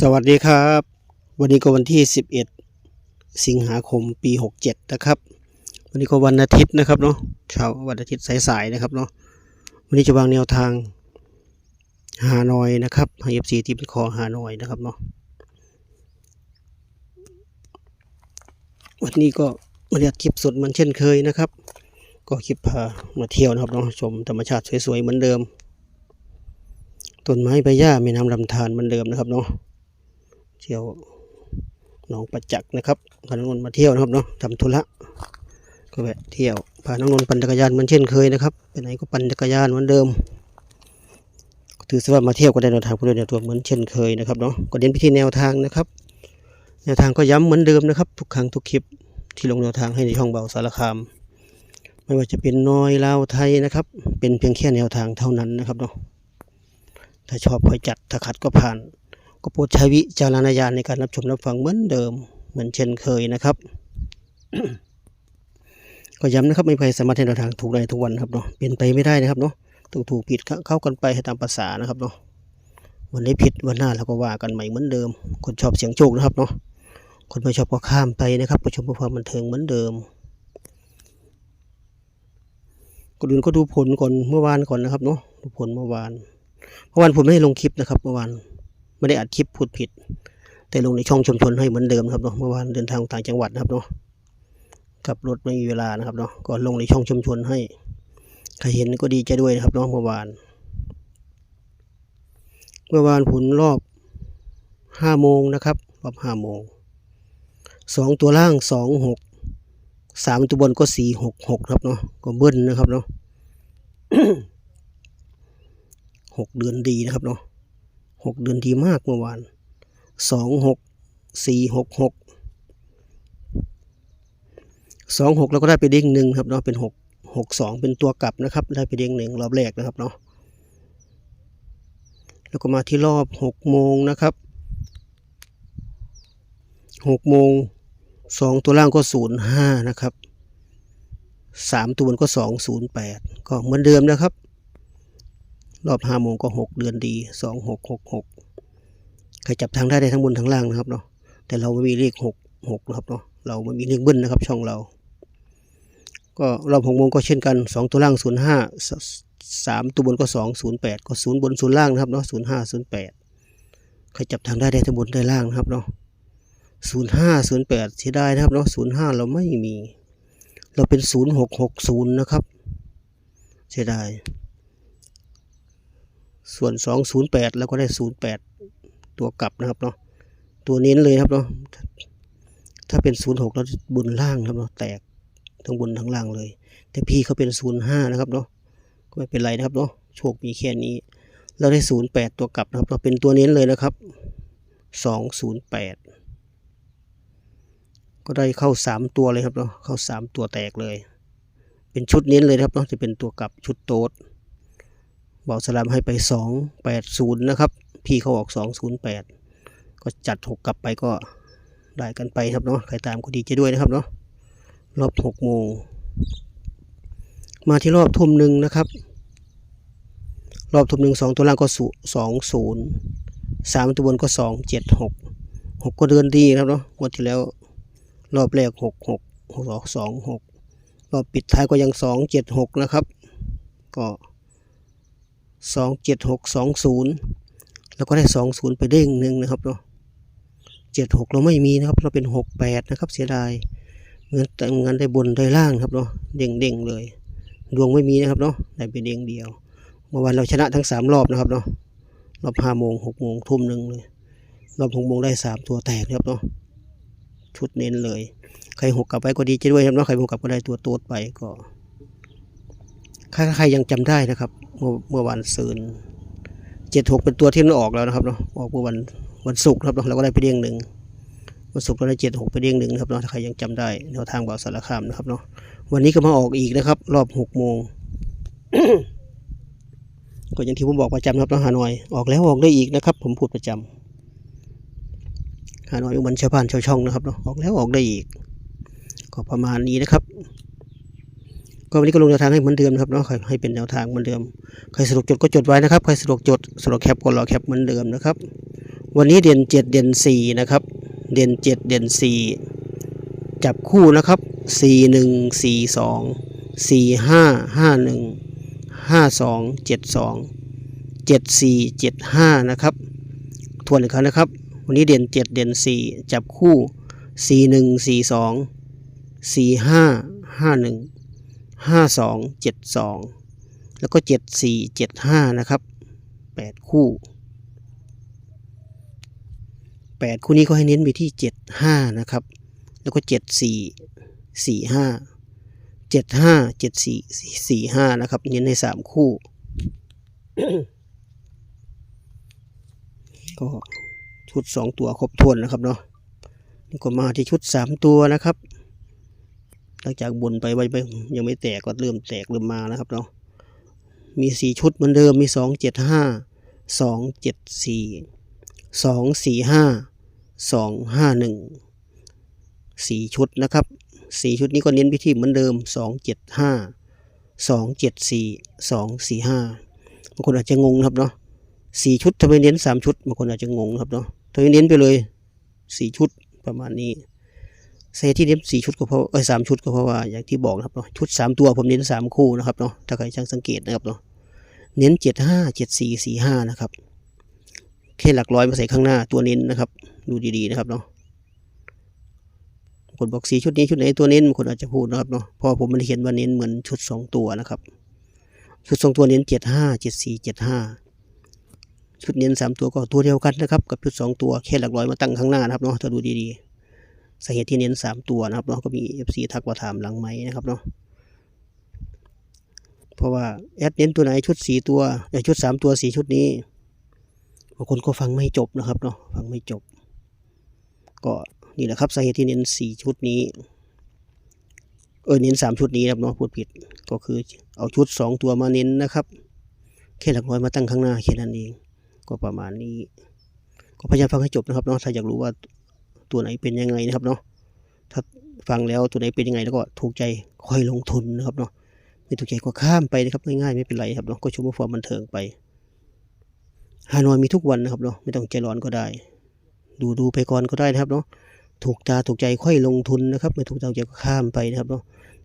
สวัสดีครับ วันนี้ก็วันที่ 11 สิงหาคมปี 67 นะครับ วันนี้ก็วันอาทิตย์นะครับเนาะเช้าวันอาทิตย์สายๆนะครับเนาะวันนี้จะวางแนวทางฮานอยนะครับให้ FC ที่เป็นคอฮานอยนะครับเนาะวันนี้ก็มาเรียกคลิปสดเหมันเช่นเคยนะครับ ก็คลิปพามาเที่ยวนะครับเนาะชมธรรมชาติสวยๆเหมือนเดิมต้นไม้ใบหญ้าแม่น้ำลำธารเหมือนเดิมนะครับเนาะ เที่ยวหนองประจักษ์นะครับพาน้องนนท์มาเที่ยวนะครับเนาะทำธุระก็แวะเที่ยวพาน้องนนท์ปั่นจักรยานเหมือนเช่นเคยนะครับไปไหนก็ปั่นจักรยานเหมือนเดิมถือซะว่ามาเที่ยวก็ได้แนวทางผู้เดินแนวตัวเหมือนเช่นเคยนะครับเนาะก็เน้นไปที่แนวทางนะครับ แนวทางก็ย้ำเหมือนเดิมนะครับ ทุกครั้งทุกคลิปที่ลงแนวทางให้ในช่องเบาสารคาม ไม่ว่าจะเป็นน้อยลาวไทยนะครับ เป็นเพียงแค่แนวทางเท่านั้นนะครับเนาะถ้าชอบค่อยจัดถ้าขัดก็ผ่าน ก็โปรดใช้วิจารณญาณในการรับชมรับฟังเหมือนเดิมเหมือนเช่นเคยนะครับ ก็ย้ำนะครับไม่ใครสามารถให้แนทางถูกได้ทุกวันครับเนาะเป็นไปไม่ได้นะครับเนาะถูกถูกผิดเข้ากันไปให้ตามภาษานะครับเนาะวันนี้ผิดวันหน้าเราก็ว่ากันใหม่เหมือนเดิม คนชอบเสียงโชคนะครับเนาะคนไม่ชอบก็ข้ามไปนะครับไปชมความบันเทิงเหมือนเดิมก่อนอื่นก็ดูผลก่อนเมื่อวานก่อนนะครับเนาะดูผลเมื่อวาน เมื่อวานผมไม่ได้ลงคลิปนะครับ เมื่อวาน ไม่ได้อัดคลิปพูดผิด แต่ลงในช่องชุมชนให้เหมือนเดิมครับเนาะเมื่อวานเดินทางต่างจังหวัดนะครับเนาะขับรถไม่มีเวลานะครับเนาะก็ลงในช่องชุมชนให้ใครเห็นก็ดีใจด้วยนะครับเนาะเมื่อวาน เมื่อวานผลรอบห้าโมงนะครับรอบห้าโมงสองตัวล่างสองหกสามตัวบนก็สี่หกหกครับเนาะก็เบิ้ลนะครับเนาะหกเดือนดีนะครับเนาะ หกเดือนดีมากเมื่อวานสองหกสี่หกหกสองหกเราก็ได้ไปเด้งหนึ่งครับเนาะเป็นหกหกสองเป็นตัวกลับนะครับ ได้ไปเด้งหนึ่งรอบแรกนะครับเนาะแล้วก็มาที่รอบหกโมงนะครับหกโมงสองตัวล่างก็ศูนย์ห้านะครับสามตัวบนก็สองศูนย์แปดก็เหมือนเดิมนะครับ รอบห้าโมงก็หกเดือนดีสองหกหกหกใครจับทางได้ได้ทั้งบนทั้งล่างนะครับเนาะแต่เราไม่มีเลขหกหกนะครับเนาะเราไม่มีเลขเบิ้ลนะครับ ช่องเรา ก็รอบหกโมงก็เช่นกันสองตัวล่างศูนย์ห้าสามตัวบนก็สองศูนย์แปดก็ศูนย์บนศูนย์ล่างนะครับเนาะศูนย์ห้าศูนย์แปดใครจับทางได้ได้ทั้งบนได้ล่างนะครับเนาะศูนย์ห้าศูนย์แปดเสียดายนะครับเนาะศูนย์ห้าเราไม่มี เราเป็นศูนย์หกหกศูนย์นะครับ เสียดาย ส่วน 208 แล้วก็ได้ 08 ตัวกลับนะครับเนาะตัวเน้นเลยครับเนาะถ้าเป็น 06แล้วบนล่างครับเนาะแตกทั้งบนทั้งล่างเลย แต่พี่เขาเป็น 05 นะครับเนาะก็ไม่เป็นไรนะครับเนาะโชคมีแค่นี้ เราได้ 08 ตัวกลับนะครับ เราเป็นตัวเน้นเลยนะครับ 208 ก็ได้เข้า 3 ตัวเลยครับเนาะเข้า 3 ตัวแตกเลย เป็นชุดเน้นเลยครับเนาะจะเป็นตัวกลับชุดโต๊ด บอกสลามให้ไปสองแปดศูนย์นะครับ พี่เขาออกสองศูนย์แปดก็จัดหกกลับไปก็ได้กันไปครับเนาะใครตามก็ดีใจด้วยนะครับเนาะรอบหกโมง มาที่รอบทุ่มหนึ่งนะครับ รอบทุ่มหนึ่งสองตัวล่างก็สองศูนย์สามตัวบนก็สองเจ็ดหกหกก็เดินดีครับเนาะงวดที่แล้วรอบแรกหกหกหกสองหกรอบปิดท้ายก็ยังสองเจ็ดหกนะครับ ก็ สองเจ็ดหกสองศูนย์แล้วก็ได้สองศูนย์ไปเด้งหนึ่งนะครับเนาะเจ็ดหกเราไม่มีนะครับ เราเป็นหกแปดนะครับ เสียดายเงินแต่งินได้บนได้ล่างครับเนาะเด้งเด้งเลย ดวงไม่มีนะครับเนาะได้ไปเด้งเดียว เมื่อวานเราชนะทั้งสามรอบนะครับเนาะรอบห้าโมงหกโมงทุ่มหนึ่งเลยรอบหกโมงได้สามตัวแตกนะครับเนาะชุดเน้นเลย ใครหกกลับไปก็ดีใจด้วยครับเนาะใครหกกลับก็ได้ตัวโตดไปก็ ใครใครยังจำได้นะครับ เมื่อเมื่อวันซืนเจ็ดหกเป็นตัวที่มันออกแล้วนะครับเนาะออกเมื่อวันวันศุกร์ครับเนาะเราก็ได้ไปเด้งหนึ่งวันศุกร์เราได้เจ็ดหกไปเด้งหนึ่งนะครับเนาะถ้าใครยังจำได้แนวทางบ่าวสารคามนะครับเนาะวันนี้ก็มาออกอีกนะครับ รอบหกโมงก็อย่างที่ผมบอกประจำครับเนาะฮานอย ออกแล้วออกได้อีกนะครับ ผมพูดประจำฮานอยเหมือนชาวบ้านชาวช่องนะครับเนาะออกแล้วออกได้อีก ก็ประมาณนี้นะครับ ก็วันนี้ก็ลงแนวทางให้เหมือนเดิมนะครับเนาะให้เป็นแนวทางเหมือนเดิมใครสะดวกจดก็จดไว้นะครับใครสะดวกจดสะดวกแคปก็รอแคปเหมือนเดิมนะครับ วันนี้เด่นเจ็ดเด่นสี่นะครับเด่นเจ็ดเด่นสี่จับคู่นะครับสี่หนึ่งสี่สองสี่ห้าห้าหนึ่งห้าสองเจ็ดสองเจ็ดสี่เจ็ดห้านะครับทวนอีกครั้งนะครับ วันนี้เด่นเจ็ดเด่นสี่จับคู่สี่หนึ่งสี่สองสี่ห้าห้าหนึ่ง ห้าสองเจ็ดสองแล้วก็เจ็ดสี่เจ็ดห้านะครับแปดคู่แปดคู่นี้ก็ให้เน้นไปที่เจ็ดห้านะครับ แล้วก็เจ็ดสี่สี่ห้าเจ็ดห้าเจ็ดสี่สี่ห้านะครับ เน้นในสามคู่ ก็ชุดสองตัวครบถ้วนนะครับเนาะนี่ก็มาที่ชุดสามตัวนะครับ หลังจากบนไปไว้ไปยังไม่แตกก็เริ่มแตกเริ่มมานะครับเนาะมีสี่ชุดเหมือนเดิมมีสองเจ็ดห้าสองเจ็ดสี่สองสี่ห้าสองห้าหนึ่งสี่ชุดนะครับสี่ชุดนี้ก็เน้นไปที่เหมือนเดิมสองเจ็ดห้าสองเจ็ดสี่สองสี่ห้าบางคนอาจจะงงครับเนาะสี่ชุดทำไมเน้นสามชุดบางคนอาจจะงงครับเนาะทำไมเน้นไปเลยสี่ชุดประมาณนี้ เซที่เน้นสี่ชุดก็เพราะเออสามชุดก็เพราะว่าอย่างที่บอกนะครับเนาะชุดสามตัวผมเน้นสามคู่นะครับเนาะถ้าใครช่างสังเกตนะครับเนาะเน้นเจ็ดห้าเจ็ดสี่สี่ห้านะครับแค่หลักร้อยมาใส่ข้างหน้าตัวเน้นนะครับ ดูดีๆนะครับเนาะคนบอกสีชุดนี้ชุดไหนตัวเน้นบางคนอาจจะพูดนะครับเนาะพราะผมม่ได้เขียนว่าเน้นเหมือนชุดสองตัวนะครับ ชุดสองตัวเน้นเจ็ดห้าเจ็ดสี่เจ็ดห้าชุดเน้นสามตัวก็ตัวเดียวกันนะครับ กับชุดสองตัวแค่หลักร้อยมาตั้งข้างหน้านะครับเนาะถ้าดูดีๆ สาเหตุที่เน้นสามตัวนะครับเนาะก็มีเอฟซีทักมาถามหลังไหมนะครับเนาะเพราะว่าแอดเน้นตัวไหนชุดสี่ตัวไอชุดสามตัวสี่ชุดนี้บางคนก็ฟังไม่จบนะครับเนาะฟังไม่จบ ก็นี่แหละครับสาเหตุที่เน้นสี่ชุดนี้เออเน้นสามชุดนี้นะครับเนาะพูดผิดก็คือเอาชุดสองตัวมาเน้นนะครับแค่หลักร้อยมาตั้งข้างหน้าแค่นั้นเอง ก็ประมาณนี้ ก็พยายามฟังให้จบนะครับเนาะถ้าอยากรู้ว่า ตัวไหนเป็นยังไงนะครับเนาะถ้าฟังแล้วตัวไหนเป็นยังไงแล้วก็ถูกใจค่อยลงทุนนะครับเนาะไม่ถูกใจก็ข้ามไปนะครับง่ายๆไม่เป็นไรครับเนาะก็ชมว่าฟอร์มบันเทิงไปฮานอยมีทุกวันนะครับเนาะไม่ต้องใจร้อนก็ได้ ดูดูไปก่อนก็ได้นะครับเนาะถูกตาถูกใจค่อยลงทุนนะครับ ไม่ถูกตาถูกใจก็ข้ามไปนะครับเนาะ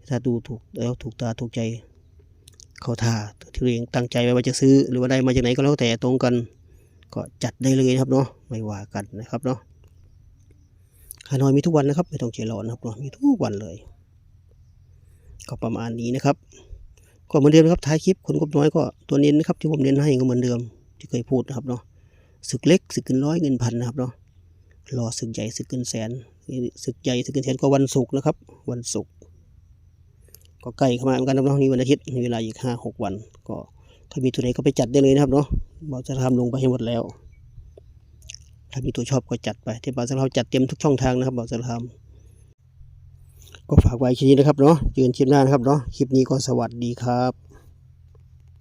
ถ้าดูถูกแล้วถูกตาถูกใจเขาท่าที่ตัวเองตั้งใจไว้ว่าจะซื้อ หรือว่าได้มาจากไหนก็แล้วแต่ตรงกัน ก็จัดได้เลยนะครับเนาะไม่ว่ากันนะครับเนาะ ฮานอยมีทุกวันนะครับ ไม่ต้องใจร้อนนะครับเนาะมีทุกวันเลย ก็ประมาณนี้นะครับ ก็เหมือนเดิมนะครับท้ายคลิปคนกบน้อยก็ตัวเน้นนะครับที่ผมเน้นให้ก็เหมือนเดิมที่เคยพูดนะครับเนาะศึกเล็กศึกเกินร้อยเงินพันนะครับเนาะรอศึกใหญ่ศึกเกินแสนศึกใหญ่ศึกเกินแสนก็วันศุกร์นะครับ วันศุกร์ก็ใกล้เข้ามาเหมือนกันนะครับนี่วันอาทิตย์มีเวลาอีกห้าหกวัน ก็ถ้ามีตัวไหนก็ไปจัดได้เลยนะครับเนาะบอกจะทำลงไปให้หมดแล้ว ถ้ามีตัวชอบก็จัดไปที่บาสเราจัดเต็มทุกช่องทางนะครับบอกจะทำก็ฝากไว้แค่นี้นะครับเนาะเจอกันคลิปหน้านะครับเนาะคลิปนี้ก็สวัสดีครับ